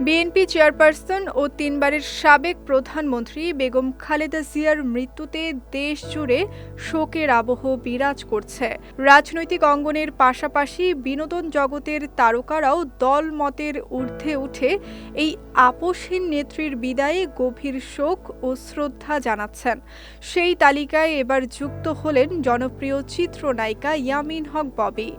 BNP chairperson ও তিনবারের সাবেক প্রধানমন্ত্রী বেগম খালেদা জিয়ার মৃত্যুতে দেশ জুড়ে শোকের আবহ বিরাজ করছে। রাজনৈতিক অঙ্গনের পাশাপাশি বিনোদন জগতের তারকারাও দল মতের ঊর্ধ্বে উঠে এই আপোষহীন নেত্রীর বিদায়ে গভীর শোক ও শ্রদ্ধা জানাচ্ছেন। সেই তালিকায় এবার যুক্ত হলেন জনপ্রিয় চিত্রনায়িকা ইয়ামিন হক ববি।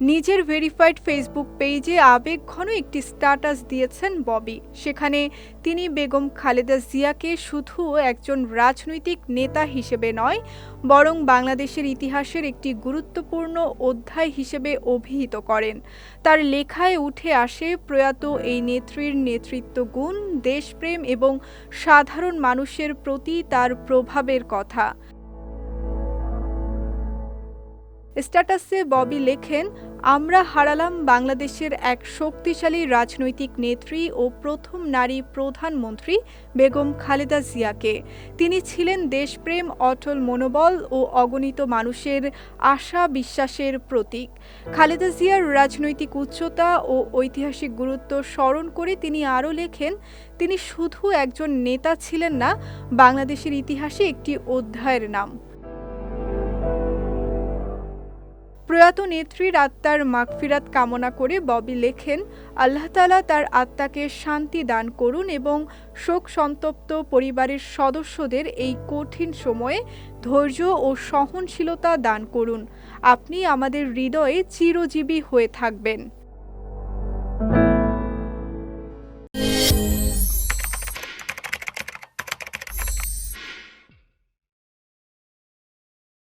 নিজের ভেরিফাইড ফেসবুক পেজে আবেগঘন একটি স্ট্যাটাস দিয়েছেন ববি। সেখানে তিনি বেগম খালেদা জিয়াকে শুধু একজন রাজনৈতিক নেতা হিসেবে নয়, বরং বাংলাদেশের ইতিহাসের একটি গুরুত্বপূর্ণ অধ্যায় হিসেবে অভিহিত করেন। তার লেখায় উঠে আসে, প্রয়াত এই নেত্রীর নেতৃত্ব গুণ, দেশপ্রেম এবং সাধারণ মানুষের প্রতি তার প্রভাবের কথা। স্ট্যাটাসে ববি লেখেন, আমরা হারালাম বাংলাদেশের এক শক্তিশালী রাজনৈতিক নেত্রী ও প্রথম নারী প্রধানমন্ত্রী বেগম খালেদা জিয়াকে। তিনি ছিলেন দেশপ্রেম, অটল মনোবল ও অগণিত মানুষের আশা বিশ্বাসের প্রতীক। খালেদা জিয়ার রাজনৈতিক উচ্চতা ও ঐতিহাসিক গুরুত্ব স্মরণ করে তিনি আরও লেখেন, তিনি শুধু একজন নেতা ছিলেন না, বাংলাদেশের ইতিহাসে একটি অধ্যায়ের নাম। প্রয়াত নেত্রীর আত্মার মাগফিরাত কামনা করে ববি লেখেন, আল্লাহ তালা তার আত্মাকে শান্তি দান করুন এবং শোক সন্তপ্ত পরিবারের সদস্যদের এই কঠিন সময়ে ধৈর্য ও সহনশীলতা দান করুন। আপনি আমাদের হৃদয়ে চিরজীবী হয়ে থাকবেন।